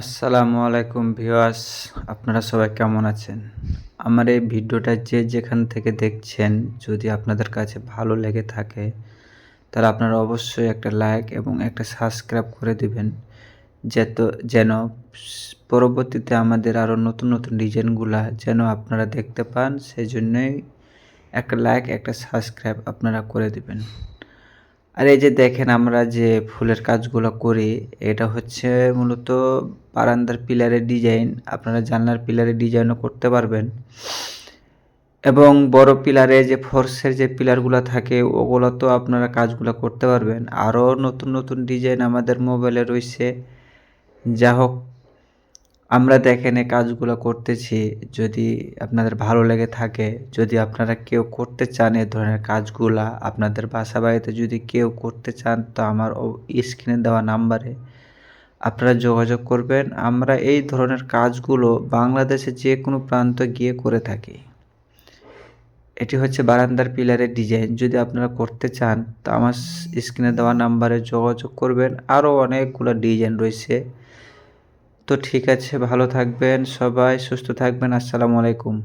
আসসালামু আলাইকুম ভিউয়ার্স, আপনারা সবাই কেমন আছেন? আমার এই ভিডিওটা যে যেখান থেকে দেখছেন, যদি আপনাদের কাছে ভালো লেগে থাকে, তাহলে আপনারা অবশ্যই একটা লাইক এবং একটা সাবস্ক্রাইব করে দিবেন, যেত, যেন পরবর্তীতে আমাদের আরও নতুন নতুন ডিজাইনগুলা যেন আপনারা দেখতে পান সেই জন্যই একটা লাইক একটা সাবস্ক্রাইব আপনারা করে দিবেন। আর এই যে দেখেন আমরা যে ফুলের কাজগুলো করি, এটা হচ্ছে মূলত বারান্দার পিলারের ডিজাইন। আপনারা জানলার পিলারের ডিজাইনও করতে পারবেন। এবং বড় পিলারে যে ফোর্সের যে পিলারগুলো থাকে, ওগুলো তো আপনারা কাজগুলো করতে পারবেন। আরও নতুন নতুন ডিজাইন আমাদের মোবাইলে রয়েছে। যা হোক আমরা দেখেন এই কাজগুলো করতেছি, যদি আপনাদের ভালো লেগে থাকে, যদি আপনারা কেউ করতে চান এ ধরনের কাজগুলা, আপনাদের বাসা বাড়িতে যদি কেউ করতে চান, তো আমার স্ক্রিনে দেওয়া নাম্বারে আপনারা যোগাযোগ করবেন। আমরা এই ধরনের কাজগুলো বাংলাদেশে যে কোনো প্রান্ত গিয়ে করে থাকি। এটি হচ্ছে বারান্দার পিলারের ডিজাইন। যদি আপনারা করতে চান, তো আমার স্ক্রিনে দেওয়া নাম্বারে যোগাযোগ করবেন। আরও অনেকগুলো ডিজাইন রয়েছে। তো ঠিক আছে ভালো থাকবেন সবাই সুস্থ থাকবেন আসসালামু আলাইকুম।